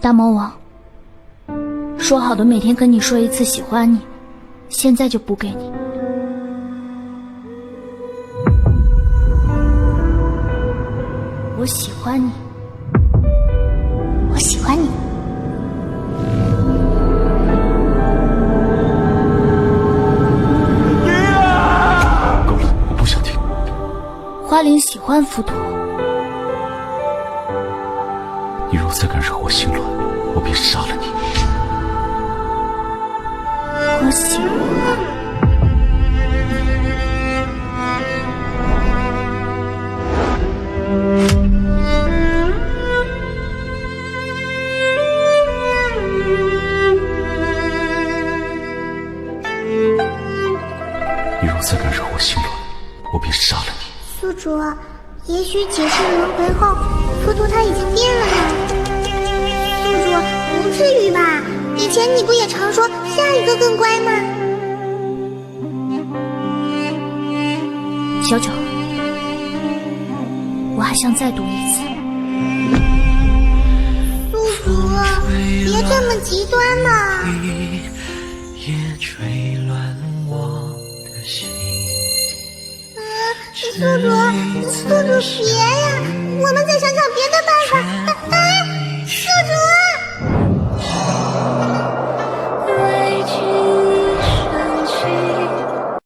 大魔王，说好的每天跟你说一次喜欢你，现在就补给你。我喜欢你，我喜欢你。够了，我不想听。花灵喜欢浮屠，你若再敢惹我心乱，我便杀了你。我喜欢。你若再敢惹我心乱，我便杀了你。宿主，也许解释轮回后，至于吧？以前你不也常说下一个更乖吗？小九，我还想再读一次。宿主，别这么极端嘛！也吹乱我的心。宿主，宿主别呀！我们在